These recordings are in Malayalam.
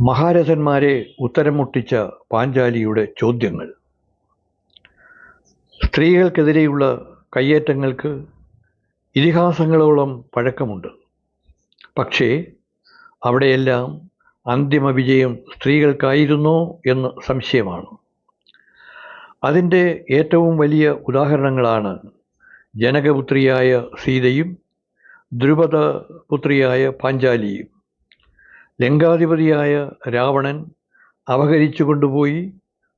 മഹാരഥന്മാരെ ഉത്തരം മുട്ടിച്ച പാഞ്ചാലിയുടെ ചോദ്യങ്ങൾ. സ്ത്രീകൾക്കെതിരെയുള്ള കയ്യേറ്റങ്ങൾക്ക് ഇതിഹാസങ്ങളോളം പഴക്കമുണ്ട്. പക്ഷേ അവിടെയെല്ലാം അന്തിമ വിജയം സ്ത്രീകൾക്കായിരുന്നോ എന്ന് സംശയമാണ്. അതിന്റെ ഏറ്റവും വലിയ ഉദാഹരണങ്ങളാണ് ജനകപുത്രിയായ സീതയും ധ്രുപദ പുത്രിയായ പാഞ്ചാലിയും. ലങ്കാധിപതിയായ രാവണൻ അപഹരിച്ചു കൊണ്ടുപോയി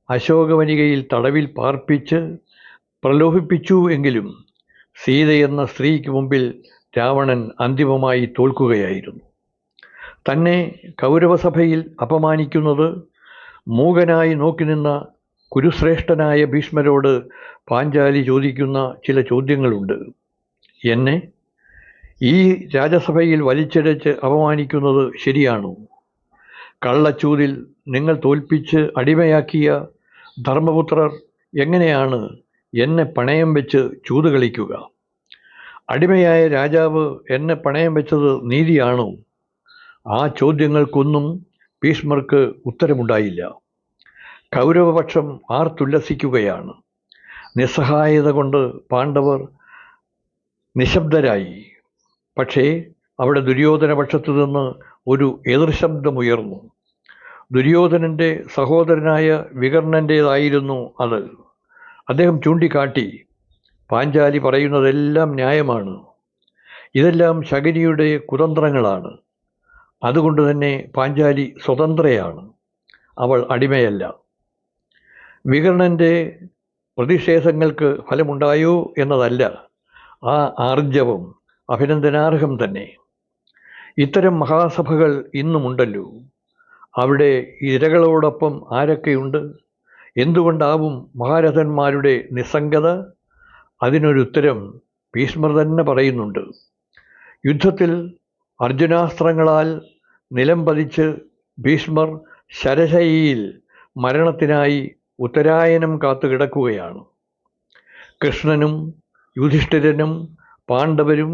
അശോകവനികയിൽ തടവിൽ പാർപ്പിച്ച് പ്രലോഭിപ്പിച്ചു എങ്കിലും സീതയെന്ന സ്ത്രീക്ക് മുമ്പിൽ രാവണൻ അന്തിമമായി തോൽക്കുകയായിരുന്നു. തന്നെ കൗരവസഭയിൽ അപമാനിക്കുന്നത് മൂകനായി നോക്കി നിന്ന കുരുശ്രേഷ്ഠനായ ഭീഷ്മരോട് പാഞ്ചാലി ചോദിക്കുന്ന ചില ചോദ്യങ്ങളുണ്ട്. എന്നെ ഈ രാജസഭയിൽ വലിച്ചിഴച്ച് അപമാനിക്കുന്നത് ശരിയാണോ? കള്ളച്ചൂതിൽ നിങ്ങൾ തോൽപ്പിച്ച് അടിമയാക്കിയ ധർമ്മപുത്രർ എങ്ങനെയാണ് എന്നെ പണയം വെച്ച് ചൂത് കളിക്കുക? അടിമയായ രാജാവ് എന്നെ പണയം വെച്ചത് നീതിയാണോ? ആ ചോദ്യങ്ങൾക്കൊന്നും ഭീഷ്മർക്ക് ഉത്തരമുണ്ടായില്ല. കൗരവപക്ഷം ആർത്തുല്ലസിക്കുകയാണ്. നിസ്സഹായത കൊണ്ട് പാണ്ഡവർ നിശബ്ദരായി. പക്ഷേ അവിടെ ദുര്യോധന പക്ഷത്തു നിന്ന് ഒരു എതിർശബ്ദമുയർന്നു. ദുര്യോധനന്റെ സഹോദരനായ വികർണന്റേതായിരുന്നു അത്. അദ്ദേഹം ചൂണ്ടിക്കാട്ടി പാഞ്ചാലി പറയുന്നതെല്ലാം ന്യായമാണ്. ഇതെല്ലാം ശകരിയുടെ കുതന്ത്രങ്ങളാണ്. അതുകൊണ്ട് തന്നെ പാഞ്ചാലി സ്വതന്ത്രയാണ്. അവൾ അടിമയല്ല. വികർണന്റെ പ്രതിഷേധങ്ങൾക്ക് ഫലമുണ്ടായോ എന്നതല്ല ആ ആർജവം. അഭിനന്ദനാർഹം തന്നെ. ഇത്തരം മഹാസഭകൾ ഇന്നുമുണ്ടല്ലോ. അവിടെ ഇരകളോടൊപ്പം ആരൊക്കെയുണ്ട്? എന്തുകൊണ്ടാവും മഹാരഥന്മാരുടെ നിസ്സംഗത? അതിനൊരുത്തരം ഭീഷ്മർ തന്നെ പറയുന്നുണ്ട്. യുദ്ധത്തിൽ അർജുനാസ്ത്രങ്ങളാൽ നിലം പതിച്ച് ഭീഷ്മർ ശരശയിൽ മരണത്തിനായി ഉത്തരായനം കാത്തു കിടക്കുകയാണ് കൃഷ്ണനും യുധിഷ്ഠിരനും പാണ്ഡവരും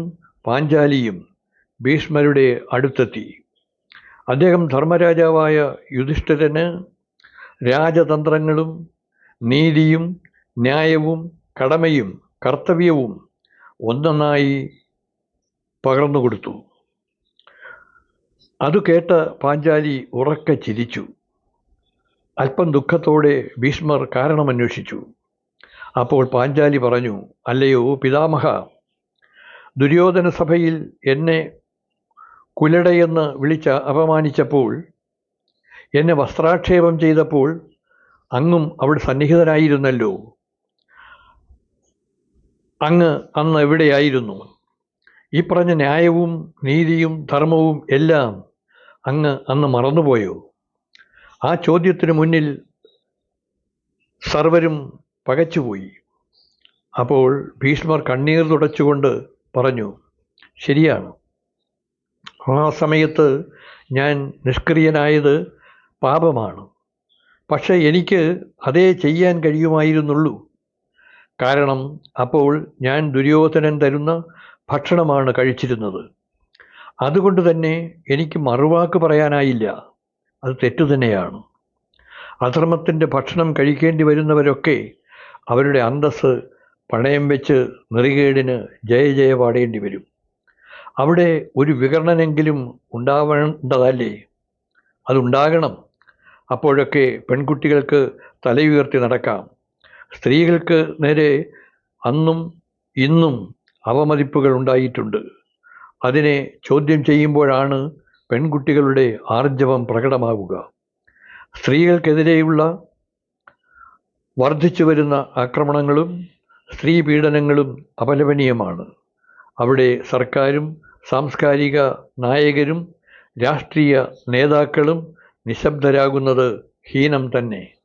പാഞ്ചാലിയും ഭീഷ്മരുടെ അടുത്തെത്തി. അദ്ദേഹം ധർമ്മരാജാവായ യുധിഷ്ഠിരന് രാജതന്ത്രങ്ങളും നീതിയും ന്യായവും കടമയും കർത്തവ്യവും ഒന്നൊന്നായി പകർന്നു കൊടുത്തു. അത് കേട്ട പാഞ്ചാലി ഉറക്കെ ചിരിച്ചു. അല്പം ദുഃഖത്തോടെ ഭീഷ്മർ കാരണമന്വേഷിച്ചു. അപ്പോൾ പാഞ്ചാലി പറഞ്ഞു അല്ലയോ പിതാമഹ ദുര്യോധന സഭയിൽ എന്നെ കുലടയെന്ന് വിളിച്ച അപമാനിച്ചപ്പോൾ എന്നെ വസ്ത്രാക്ഷേപം ചെയ്തപ്പോൾ അങ്ങും അവിടെ സന്നിഹിതനായിരുന്നല്ലോ. അങ്ങ് അന്ന് എവിടെയായിരുന്നു? ഈ പറഞ്ഞ ന്യായവും നീതിയും ധർമ്മവും എല്ലാം അങ്ങ് അന്ന് മറന്നുപോയോ? ആ ചോദ്യത്തിന് മുന്നിൽ സർവരും പകച്ചുപോയി. അപ്പോൾ ഭീഷ്മർ കണ്ണീർ തുടച്ചുകൊണ്ട് പറഞ്ഞു ശരിയാണ്. ആ സമയത്ത് ഞാൻ നിഷ്ക്രിയനായത് പാപമാണ്. പക്ഷേ എനിക്ക് അതേ ചെയ്യാൻ കഴിയുമായിരുന്നുള്ളൂ. കാരണം അപ്പോൾ ഞാൻ ദുര്യോധനൻ തരുന്ന ഭക്ഷണമാണ് കഴിച്ചിരുന്നത്. അതുകൊണ്ട് തന്നെ എനിക്ക് മറുവാക്ക് പറയാനായില്ല. അത് തെറ്റു തന്നെയാണ്. അധർമ്മത്തിന്റെ ഭക്ഷണം കഴിക്കേണ്ടി വരുന്നവരൊക്കെ അവരുടെ അന്തസ്സ് പണയം വെച്ച് നെറികേടിന് ജയ ജയ പാടേണ്ടി വരും. അവിടെ ഒരു വികരണനെങ്കിലും ഉണ്ടാവേണ്ടതല്ലേ? അതുണ്ടാകണം. അപ്പോഴൊക്കെ പെൺകുട്ടികൾക്ക് തലയുയർത്തി നടക്കാം. സ്ത്രീകൾക്ക് നേരെ അന്നും ഇന്നും അവമതിപ്പുകൾ ഉണ്ടായിട്ടുണ്ട്. അതിനെ ചോദ്യം ചെയ്യുമ്പോഴാണ് പെൺകുട്ടികളുടെ ആർജവം പ്രകടമാവുക. സ്ത്രീകൾക്കെതിരെയുള്ള വർദ്ധിച്ചു വരുന്ന ആക്രമണങ്ങളും സ്ത്രീ പീഡനങ്ങളും അപലപനീയമാണ്. അവിടെ സർക്കാരും സാംസ്കാരിക നായകരും രാഷ്ട്രീയ നേതാക്കളും നിശബ്ദരാകുന്നത് ഹീനം തന്നെ.